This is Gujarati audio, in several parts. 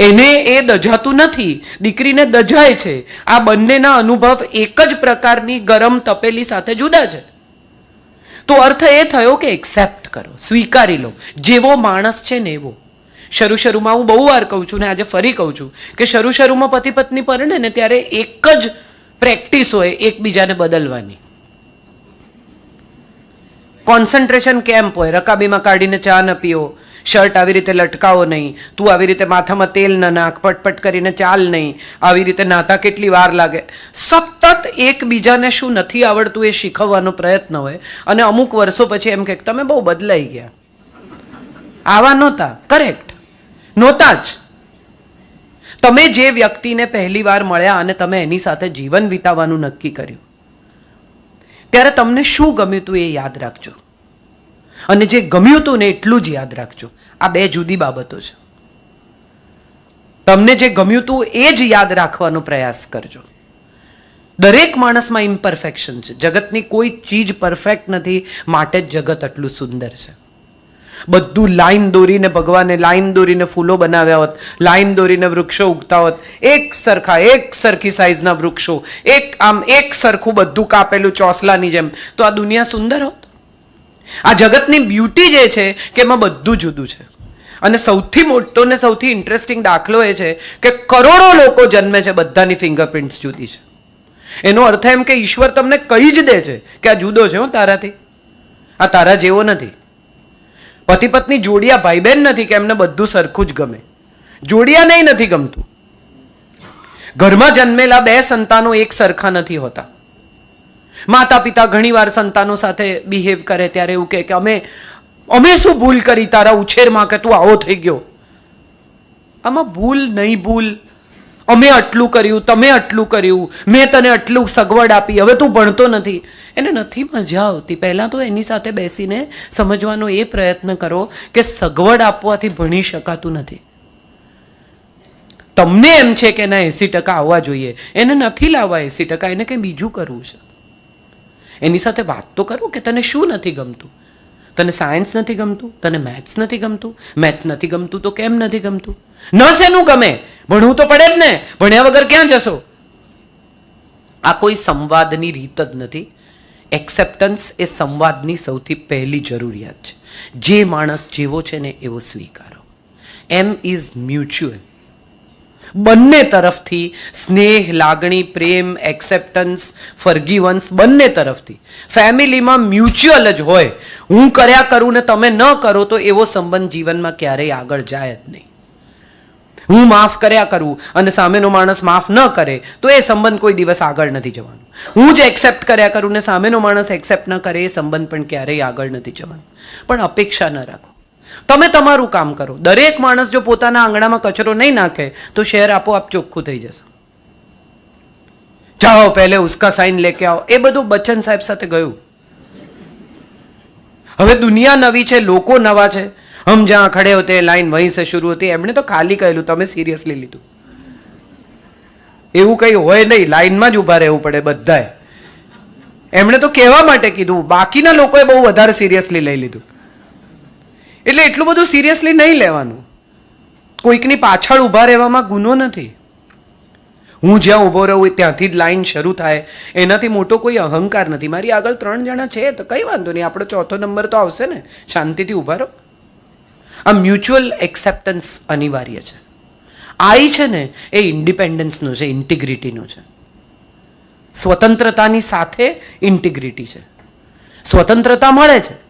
એને એ દજાતું નથી. દીકરીને દજાય છે. આ બંનેના અનુભવ એક જ પ્રકારની ગરમ તપેલી સાથે જુદા છે. તો અર્થ એ થયો કે એક્સેપ્ટ કરો, સ્વીકારી લો. જેવો માણસ છે ને એવો. શરૂ શરૂમાં હું બહુ વાર કહું છું ને આજે ફરી કહું છું કે શરૂ શરૂમાં પતિ પત્ની પરણે ને ત્યારે એક જ પ્રેક્ટિસ હોય એકબીજાને બદલવાની. કોન્સન્ટ્રેશન કેમ્પ હોય, રકાબીમાં કાઢીને ચા ન પીઓ શર્ટ આવી રીતે લટકાવો નહીં, તું આવી રીતે માથામાં તેલ ન નાખ, પટપટ કરીને ચાલ નહીં, આવી રીતે નાતા કેટલી વાર લાગે. સતત એકબીજાને શું નથી આવડતું એ શીખવવાનો પ્રયત્ન હોય. અને અમુક વર્ષો પછી એમ કે, તમે બહુ બદલાઈ ગયા. આવા નહોતા કરેક્ટ નહોતા જ. તમે જે વ્યક્તિને પહેલી વાર મળ્યા અને તમે એની સાથે જીવન વિતાવવાનું નક્કી કર્યું. ત્યારે તમને શું ગમ્યું હતું એ યાદ રાખજો. અને જે ગમ્યું હતું ને એટલું જ યાદ રાખજો. આ બે જુદી બાબતો છે. તમને જે ગમ્યું હતું એ જ યાદ રાખવાનો પ્રયાસ કરજો. દરેક માણસમાં ઇમ્પરફેક્શન છે. જગતની કોઈ ચીજ પરફેક્ટ નથી, માટે જ જગત આટલું સુંદર છે. બધું લાઈન દોરીને ભગવાને લાઈન દોરીને ફૂલો બનાવ્યા હોત, લાઈન દોરીને વૃક્ષો ઉગતા હોત, એક સરખા, એક સરખી સાઈઝના વૃક્ષો, એક આમ એક સરખું બધું કાપેલું ચોસલાની જેમ, તો આ દુનિયા સુંદર હોત? આ જગતની બ્યુટી જે છે કે એમાં બધું જુદું છે. અને સૌથી મોટો ને સૌથી ઇન્ટરેસ્ટિંગ દાખલો એ છે કે કરોડો લોકો જન્મે છે બધાની ફિંગરપ્રિન્ટ્સ જુદી છે. એનો અર્થ એમ કે ઈશ્વર તમને કહી જ દે છે કે આ જુદો છે હો તારાથી. આ તારા જેવો નથી. પતિ પત્ની જોડિયા ભાઈ બહેન નથી કે એમને બધું સરખું જ ગમે. જોડિયા નહીં નથી ગમતું. ઘરમાં જન્મેલા બે સંતાનો એક સરખા નથી હોતા. માતા પિતા ઘણીવાર સંતાનો સાથે બિહેવ કરે ત્યારે એવું કહે કે અમે અમે શું ભૂલ કરી તારા ઉછેરમાં કે તું આવો થઈ ગયો? આમાં ભૂલ નહીં ભૂલ. અમે આટલું કર્યું, તમે આટલું કર્યું, મેં તને આટલું સગવડ આપી, હવે તું ભણતો નથી. એને નથી મજા આવતી. પહેલાં તો એની સાથે બેસીને સમજવાનો એ પ્રયત્ન કરો કે સગવડ આપવાથી ભણી શકાતું નથી. તમને એમ છે કે એના એંસી ટકા આવવા જોઈએ. એને નથી લાવવા એંસી ટકા, એને કંઈ બીજું કરવું છે? એની સાથે વાત તો કરો કે તને શું નથી ગમતું? તને સાયન્સ નથી ગમતું? તને મેથ્સ નથી ગમતું? મેથ્સ નથી ગમતું તો કેમ નથી ગમતું? ન શેનું ગમે? ભણવું તો પડે જ ને. ભણ્યા વગર ક્યાં જશો? આ કોઈ સંવાદની રીત જ નથી. એક્સેપ્ટન્સ એ સંવાદની સૌથી પહેલી જરૂરિયાત છે. જે માણસ જેવો છે ને એવો સ્વીકારો. એમ ઇઝ મ્યુચ્યુઅલ બંને તરફથી સ્નેહ, લાગણી, પ્રેમ એક્સેપ્ટન્સ ફર્ગીવન્સ બંને તરફથી. ફેમિલીમાં મ્યુચ્યુઅલ જ હોય. હું કર્યા કરું ને તમે ન કરો તો એવો સંબંધ જીવનમાં ક્યારેય આગળ જાય જ નહીં. હું માફ કર્યા કરું અને સામેનો માણસ માફ ન કરે તો એ સંબંધ કોઈ દિવસ આગળ નથી જવાનો. હું જ એક્સેપ્ટ કર્યા કરું ને સામેનો માણસ એક્સેપ્ટ ન કરે એ સંબંધ પણ ક્યારેય આગળ નથી જવાનો. પણ અપેક્ષા ન રાખો. તમે તમારું કામ કરો. દરેક માણસ જો પોતાના આંગણામાં કચરો નહીં નાખે, તો શહેર આપોઆપ ચોખ્ખું થઈ જશે. જાઓ, પહેલે ઉસકા સાઈન લેકે આવો. એ બધું બચ્ચન સાહેબ સાથે ગયું. હવે દુનિયા નવી છે, લોકો નવા છે. હમ જ્યાં ખડે હોતે લાઈન વહીં સે શરૂ હતી. એમણે તો ખાલી કહેલું, તમે સિરિયસલી લીધું. એવું કંઈ હોય નહીં. લાઈનમાં જ ઊભા રહેવું પડે બધાએ. એમણે તો કહેવા માટે કીધું. બાકીના લોકોએ બહુ વધારે સિરિયસલી લઈ લીધું. એટલે એટલું બધું સિરિયસલી નહીં લેવાનું. કોઈકની પાછળ ઊભા રહેવામાં ગુનો નથી. હું જ્યાં ઊભો રહું ત્યાંથી જ લાઈન શરૂ થાય. એનાથી મોટો કોઈ અહંકાર નથી. મારી આગળ ત્રણ જણા છે, તો કંઈ વાંધો નહીં. આપણો ચોથો નંબર તો આવશે ને. શાંતિથી ઊભા રહો. આ મ્યુચ્યુઅલ એક્સેપ્ટન્સ અનિવાર્ય છે. આઈ છે ને, એ ઇન્ડિપેન્ડન્સનું છે ઇન્ટિગ્રિટીનું છે. સ્વતંત્રતાની સાથે ઇન્ટિગ્રિટી છે. સ્વતંત્રતા મળે છે.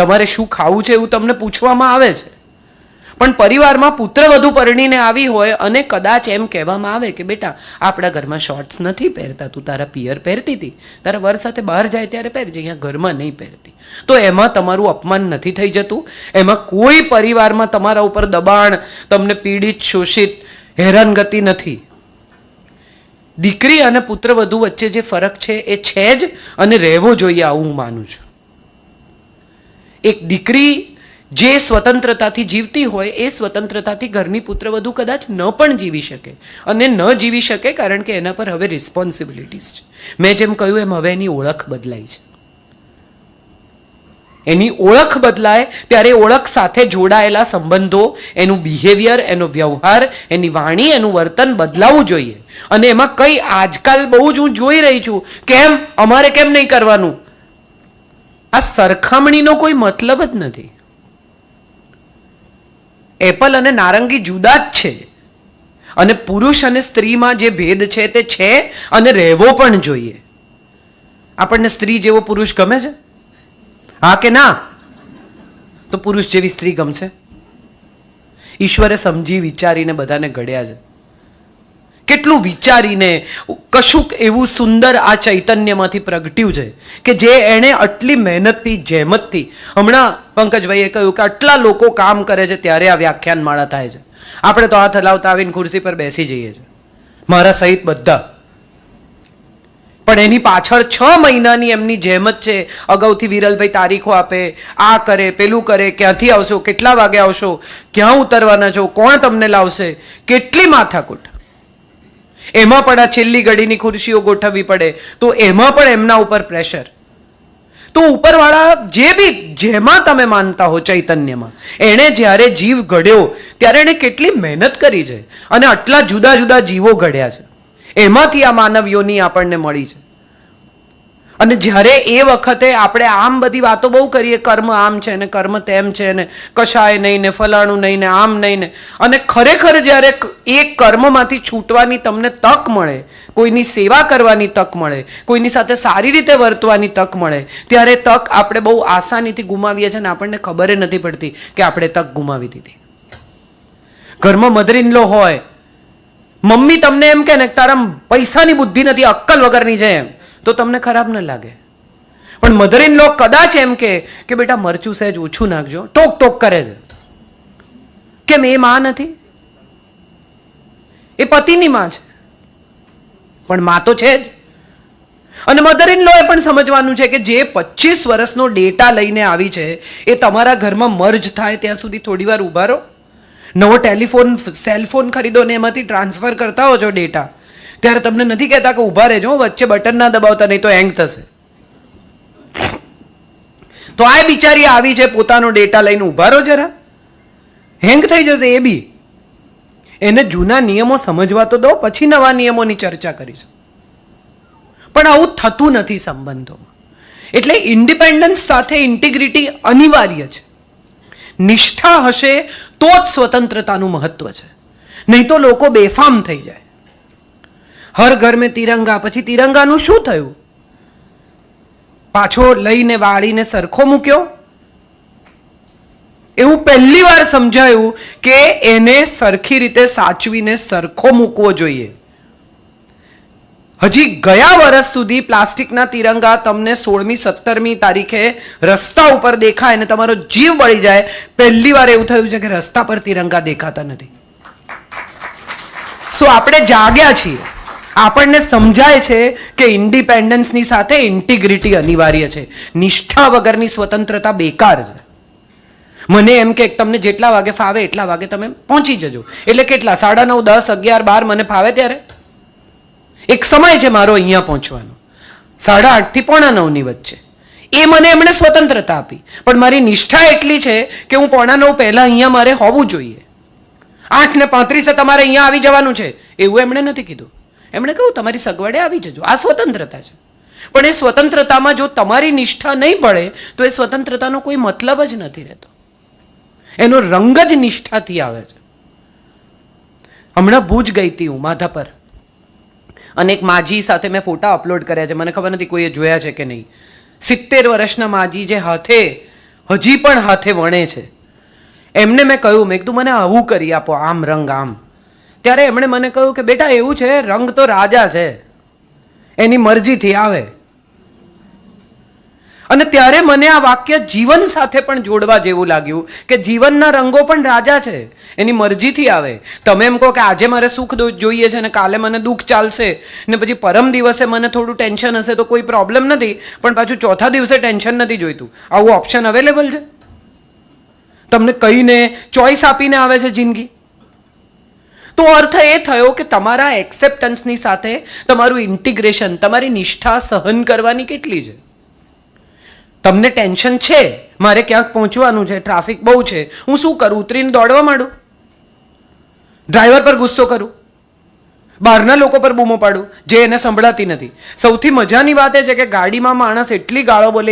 તમારે શું ખાવું છે એવું તમને પૂછવામાં આવે છે. પણ પરિવારમાં પુત્ર વધુ પરણીને આવી હોય અને કદાચ એમ કહેવામાં આવે કે બેટા, આપણા ઘરમાં શોર્ટ્સ નથી પહેરતા, તું તારા પિયર પહેરતી હતી. તારા વર સાથે બહાર જાય ત્યારે પહેરજે, અહીંયા ઘરમાં નહીં પહેરતી. તો એમાં તમારું અપમાન નથી થઈ જતું? એમાં કોઈ પરિવારમાં તમારા ઉપર દબાણ, તમને પીડિત, શોષિત, હેરાનગતિ નથી. દીકરી અને પુત્ર વધુ વચ્ચે જે ફરક છે એ છે જ અને રહેવો જોઈએ આવું હું માનું છું. એક દીકરી જે સ્વતંત્રતાથી જીવતી હોય, એ સ્વતંત્રતાથી ઘરની પુત્રવધુ કદાચ ન પણ જીવી શકે. અને ન જીવી શકે કારણ કે એના પર હવે રિસ્પોન્સિબિલિટીઝ છે. મેં જેમ કહ્યું, એમ હવે એની ઓળખ બદલાઈ છે. એની ઓળખ બદલાય ત્યારે ઓળખ સાથે જોડાયેલા સંબંધો, એનું બિહેવિયર એનો વ્યવહાર, એની વાણી, એનું વર્તન બદલાવવું જોઈએ. અને એમાં કઈ આજકાલ બહુ જ હું જોઈ રહી છું, કેમ, અમારે કેમ નહીં કરવાનું? આ સરખામણીનો કોઈ મતલબ જ નથી. એપલ અને નારંગી જુદા જ છે. અને પુરુષ અને સ્ત્રીમાં જે ભેદ છે તે છે અને રહેવો પણ જોઈએ. આપણને સ્ત્રી જેવો પુરુષ ગમે છે? હા કે ના? તો પુરુષ જેવી સ્ત્રી ગમશે? ઈશ્વરે સમજી વિચારીને બધાને ઘડ્યા છે. કેટલું વિચારીને, કશુંક એવું સુંદર આ ચૈતન્યમાંથી પ્રગટ્યું છે કે જે એણે આટલી મહેનતથી, જહેમતથી, હમણાં પંકજભાઈએ કહ્યું કે આટલા લોકો કામ કરે છે ત્યારે આ વ્યાખ્યાન માળા થાય છે. આપણે તો હાથ હલાવતા આવીને ખુરશી પર બેસી જઈએ છીએ. મારા સહિત બધા. પણ એની પાછળ છ મહિનાની એમની જહેમત છે. અગાઉથી વિરલભાઈ તારીખો આપે, આ કરે, પેલું કરે, ક્યાંથી આવશો, કેટલા વાગે આવશો, ક્યાં ઉતરવાના છો, કોણ તમને લાવશે, કેટલી માથાકૂટ? એમાં પણ આ છેલ્લી ઘડીની ખુરશીઓ ગોઠવવી પડે. તો એમાં પણ એમના ઉપર પ્રેશર તો ઉપરવાળા જે બી, જેમાં તમે માનતા હો ચૈતન્યમાં, એણે જ્યારે જીવ ઘડ્યો, ત્યારે એણે કેટલી મહેનત કરી છે અને આટલા જુદા જુદા જીવો ઘડ્યા છે. એમાંથી આ માનવ યોની આપણને મળી છે. અને જ્યારે એ વખતે આપણે આમ બધી વાતો બહુ કરીએ, કર્મ આમ છે ને કર્મ તેમ છે ને કશાય નહીં ને ફલાણું નહીં ને આમ નહીં ને. અને ખરેખર જ્યારે એ કર્મમાંથી છૂટવાની તમને તક મળે, કોઈની સેવા કરવાની તક મળે, કોઈની સાથે સારી રીતે વર્તવાની તક મળે, ત્યારે તક આપણે બહુ આસાનીથી ગુમાવીએ છીએ ને આપણને ખબર નથી પડતી કે આપણે તક ગુમાવી દીધી. ઘરમાં મધર ઇન હોય, મમ્મી તમને એમ કે ને તારા પૈસાની બુદ્ધિ નથી, અક્કલ વગરની છે એમ. તો તમને ખરાબ ન લાગે. પણ મધર ઇન લો કદાચ એમ કે કે બેટા મરચું સહેજ ઓછું નાખજો, ટોક ટોક કરે છે. કેમ એ માં નથી? એ પતિની માં છે. પણ માં તો છે જ. અને મધર ઇન લો એ પણ સમજવાનું છે કે જે પચીસ વર્ષનો ડેટા લઈને આવી છે, એ તમારા ઘરમાં મર્જ થાય ત્યાં સુધી થોડી વાર ઊભા રહો. નવો ટેલિફોન સેલફોન ખરીદો ને એમાંથી ટ્રાન્સફર કરતા હો છો ડેટા. ત્યારે તમને નથી કહેતા કે ઊભા રહેજો, વચ્ચે બટન ના દબાવતા, નહીં તો હેંગ થશે. તો આ બિચારી આવી છે, પોતાનો ડેટા લઈને ઊભા રહો જરા. હેંગ થઈ જશે એ બી. એને જૂના નિયમો સમજવા તો દો, પછી નવા નિયમોની ચર્ચા કરીશું. પણ આવું થતું નથી સંબંધોમાં. એટલે ઇન્ડિપેન્ડન્સ સાથે ઇન્ટિગ્રિટી અનિવાર્ય છે. નિષ્ઠા હશે તો જ સ્વતંત્રતાનું મહત્વ છે. નહીં તો લોકો બેફામ થઈ જાય. હર ઘર મેં તિરંગા, પછી તિરંગાનું શું થયું? પાછો લઈને વાળીને સરખો મૂક્યો? એવું પહેલી વાર સમજાયું કે એને સરખી રીતે સાચવીને સરખો મૂકવો જોઈએ. હજી ગયા વર્ષ સુધી પ્લાસ્ટિકના તિરંગા તમને સોળમી, સત્તરમી તારીખે રસ્તા ઉપર દેખાય અને તમારો જીવ બળી જાય. પહેલી વાર એવું થયું છે કે રસ્તા પર તિરંગા દેખાતા નથી. સો આપણે જાગ્યા છીએ. આપણને સમજાય છે કે ઇન્ડિપેન્ડન્સની સાથે ઇન્ટિગ્રિટી અનિવાર્ય છે. નિષ્ઠા વગરની સ્વતંત્રતા બેકાર છે. મને એમ કે તમને જેટલા વાગે ફાવે એટલા વાગે તમે પહોંચી જજો. એટલે કેટલા? સાડા નવ, દસ, અગિયાર, બાર મને ફાવે ત્યારે? એક સમય છે મારો અહીંયા પહોંચવાનો. સાડા આઠથી પોણા નવની વચ્ચે. એ મને એમણે સ્વતંત્રતા આપી. પણ મારી નિષ્ઠા એટલી છે કે હું પોણા નવ પહેલાં અહીંયા મારે હોવું જોઈએ. આઠ ને પાંત્રીસે તમારે અહીંયા આવી જવાનું છે. એવું એમણે નથી કીધું. એમણે કહ્યું, તમારી સગવડે આવી જજો. આ સ્વતંત્રતા છે. પણ એ સ્વતંત્રતામાં જો તમારી નિષ્ઠા નહીં પડે તો એ સ્વતંત્રતાનો કોઈ મતલબ જ નથી રહેતો. એનો રંગ જ નિષ્ઠાથી આવે છે. હમણાં ભૂજ ગઈ હતી હું, માધા પર. અને એક માજી સાથે મેં ફોટા અપલોડ કર્યા છે. મને ખબર નથી કોઈએ જોયા છે કે નહીં. સિત્તેર વર્ષના માજી જે હાથે, હજી પણ હાથે વણે છે. એમને મેં કહ્યું, મેં કીધું, મને આવું કરી આપો, આમ રંગ, આમ. ત્યારે એમણે મને કહ્યું કે, બેટા, એવું છે, રંગ તો રાજા છે. એની મરજીથી આવે. અને ત્યારે મને આ વાક્ય જીવન સાથે પણ જોડવા જેવું લાગ્યું કે, જીવનના રંગો પણ રાજા છે. એની મરજીથી આવે. તમે એમ કહો કે, આજે મારે સુખ જોઈએ છે ને કાલે મને દુઃખ ચાલશે. ને પછી પરમ દિવસે મને થોડું ટેન્શન હશે તો કોઈ પ્રોબ્લેમ નથી. પણ પાછું ચોથા દિવસે ટેન્શન નથી જોઈતું. આવું ઓપ્શન અવેલેબલ છે? તમને કહીને ચોઈસ આપીને આવે છે જિંદગી? તો અર્થ એ થયો કે તમારા એક્સેપ્ટન્સની સાથે તમારું ઇન્ટિગ્રેશન તમારી નિષ્ઠા સહન કરવાની કેટલી છે? તમને ટેન્શન છે? મારે ક્યાંક પહોંચવાનું છે? ટ્રાફિક બહુ છે. હું શું કરું? ઉતરીને દોડવા માંડું? ડ્રાઈવર પર ગુસ્સો કરું? બહારના લોકો પર બૂમો પાડું? જે એને સંભળાતી નથી. સૌથી મજાની વાત એ છે કે ગાડીમાં માણસ એટલી ગાળો બોલે